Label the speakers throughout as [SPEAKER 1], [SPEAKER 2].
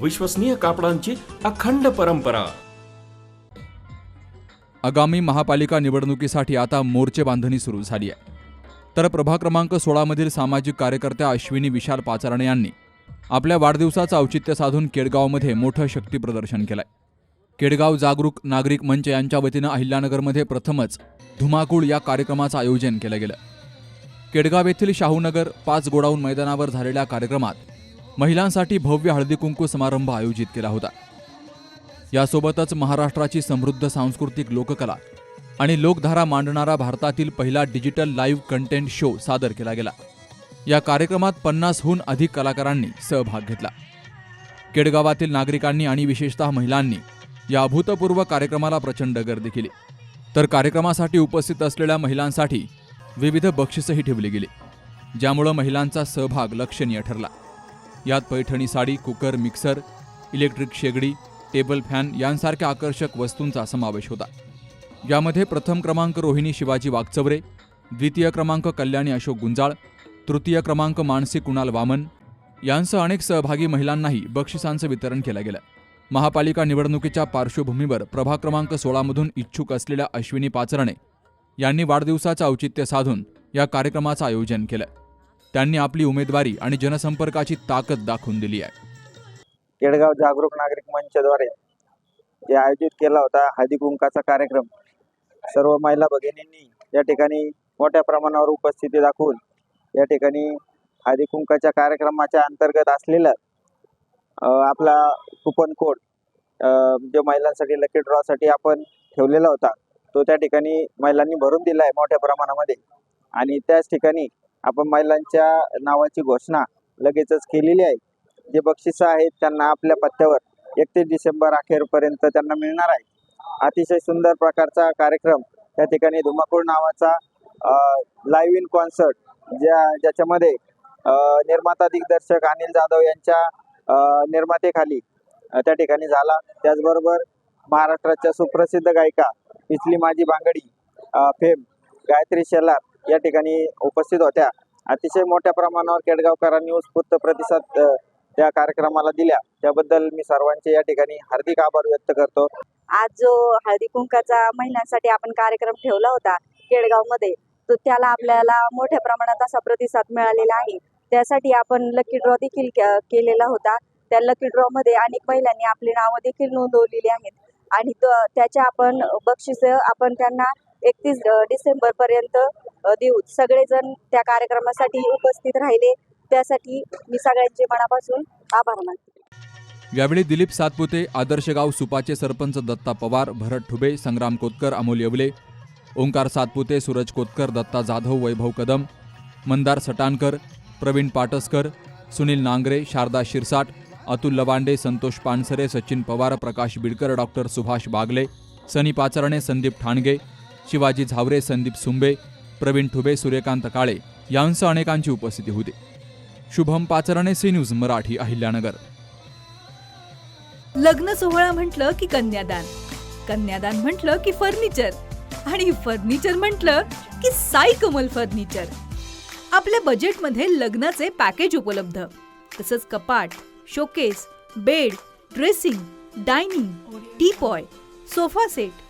[SPEAKER 1] विश्वसनीय कापडांची अखंड परंपरा.
[SPEAKER 2] आगामी महापालिका निवडणुकीसाठी आता मोर्चे बांधणी सुरू झाली आहे. तर प्रभाग क्रमांक सोळामधील सामाजिक कार्यकर्त्या अश्विनी विशाल पाचारणे यांनी आपल्या वाढदिवसाचं औचित्य साधून केडगावमध्ये मोठं शक्तीप्रदर्शन प्रदर्शन आहे केडगाव जागरूक नागरिक मंच यांच्या वतीनं अहिल्यानगरमध्ये प्रथमच धुमाकूळ या कार्यक्रमाचं आयोजन केलं गेलं. केडगाव येथील शाहूनगर पाच गोडाऊन मैदानावर झालेल्या कार्यक्रमात महिलांसाठी भव्य हळदी कुंकू समारंभ आयोजित केला होता. यासोबतच महाराष्ट्राची समृद्ध सांस्कृतिक लोककला आणि लोकधारा मांडणारा भारतातील पहिला डिजिटल लाईव्ह कंटेंट शो सादर केला गेला. या कार्यक्रमात पन्नासहून अधिक कलाकारांनी सहभाग घेतला. केडगावातील नागरिकांनी आणि विशेषतः महिलांनी या अभूतपूर्व कार्यक्रमाला प्रचंड गर्दी केली. तर कार्यक्रमासाठी उपस्थित असलेल्या महिलांसाठी विविध बक्षीसही ठेवली गेली ज्यामुळं महिलांचा सहभाग लक्षणीय ठरला. यात Paithani sari cooker mixer electric शेगडी टेबल फॅन यांसारख्या आकर्षक वस्तूंचा समावेश होता. यामध्ये प्रथम क्रमांक रोहिणी शिवाजी वागचवरे द्वितीय क्रमांक कल्याणी अशोक गुंजाळ तृतीय क्रमांक मानसी कुणाल वामन यांसह अनेक सहभागी महिलांनाही बक्षिसांचं वितरण केलं गेलं. महापालिका निवडणुकीच्या पार्श्वभूमीवर प्रभाग क्रमांक सोळामधून इच्छुक असलेल्या अश्विनी पाचरणे यांनी वाढदिवसाचं औचित्य साधून या कार्यक्रमाचं आयोजन केलं. त्यांनी आपली उमेदवारी आणि जनसंपर्काची ताकद दाखवून दिली आहे.
[SPEAKER 3] केडगाव जागरूक नागरिक मंचद्वारे जे आयोजित केला होता हळदी कुंकाचा कार्यक्रम सर्व महिला भगिनींनी या ठिकाणी मोठ्या प्रमाणावर उपस्थिती दाखवून या ठिकाणी हळदी कुंकाच्या कार्यक्रमाच्या अंतर्गत असलेला आपला कुपन कोड जो महिलांसाठी लकी ड्रॉसाठी आपण ठेवलेला होता तो त्या ठिकाणी महिलांनी भरून दिला आहे मोठ्या प्रमाणामध्ये. आणि त्याच ठिकाणी आपण महिलांच्या नावाची घोषणा लगेचच केलेली आहे. जे बक्षिसं आहेत त्यांना आपल्या पत्त्यावर एकतीस डिसेंबर अखेरपर्यंत त्यांना मिळणार आहे. अतिशय सुंदर प्रकारचा कार्यक्रम त्या ठिकाणी धुमाकूळ नावाचा लाईव्ह इन कॉन्सर्ट ज्या ज्याच्यामध्ये निर्माता दिग्दर्शक अनिल जाधव यांच्या निर्मातेखाली त्या ठिकाणी झाला. त्याचबरोबर महाराष्ट्राच्या सुप्रसिद्ध गायिका पिचली माझी बांगडी फेम गायत्री शेलार या ठिकाणी उपस्थित होत्या. अतिशय मोठ्या प्रमाणावर केडगावकरांनी उत्स्फूर्त प्रतिसाद त्या कार्यक्रमाला दिल्या. त्याबद्दल मी सर्वांचे या ठिकाणी हार्दिक आभार व्यक्त करतो.
[SPEAKER 4] आज जो हळदी कुंकाचा महिलांसाठी आपण कार्यक्रम ठेवला होता केडगावमध्ये तो त्याला आपल्याला मोठ्या प्रमाणात असा प्रतिसाद मिळालेला आहे. त्यासाठी आपण लकी ड्रॉ देखील केलेला होता. त्या लकी ड्रॉ मध्ये अनेक महिलांनी आपली नावं देखील नोंदवलेली आहेत. आणि त्याच्या आपण बक्षीस आपण त्यांना एकतीस डिसेंबर पर्यंत देऊ. सगळेजण त्या कार्यक्रमासाठी उपस्थित राहिले. त्यासाठी मी सगळ्यांचे मनापासून आभार मानते.
[SPEAKER 2] यावेळी दिलीप सातपुते आदर्श गाव सुपाचे सरपंच दत्ता पवार भरत ठुबे संग्राम कोतकर अमोल येवले ओंकार सातपुते सूरज कोतकर दत्ता जाधव वैभव कदम मंदार सटाणकर प्रवीण पाटसकर सुनील नांगरे शारदा शिरसाट अतुल लवांडे संतोष पानसरे सचिन पवार प्रकाश बिडकर डॉक्टर सुभाष बागले सनी पाचरणे संदीप ठाणगे शिवाजी झावरे संदीप सुंबे प्रवीण ठुबे सूर्यकांत काळे यांसह अनेकांची उपस्थिती होती. Shubham Pacharne C news Marathi Ahilyanagar.
[SPEAKER 5] लग्न सोहळा म्हटलं की कन्यादान. कन्यादान म्हटलं की फर्निचर. आणि फर्निचर म्हटलं की साई कमल फर्निचर. आपल्या बजेटमध्ये लग्नाचे पॅकेज उपलब्ध. तसंच कपाट showcase bed dressing dining teapoy sofa set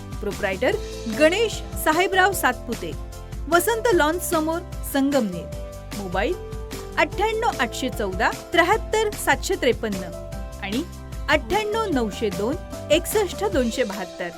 [SPEAKER 5] proprietor Ganesh Sahebrao Satpute Vasant lawns समोर संगमनेर मोबाईल अठ्ठ्याण्णव आठशे चौदा त्र्याहत्तर सातशे त्रेपन्न आणि अठ्ठ्याण्णव नऊशे दोन एकसष्ट दोनशे बहात्तर.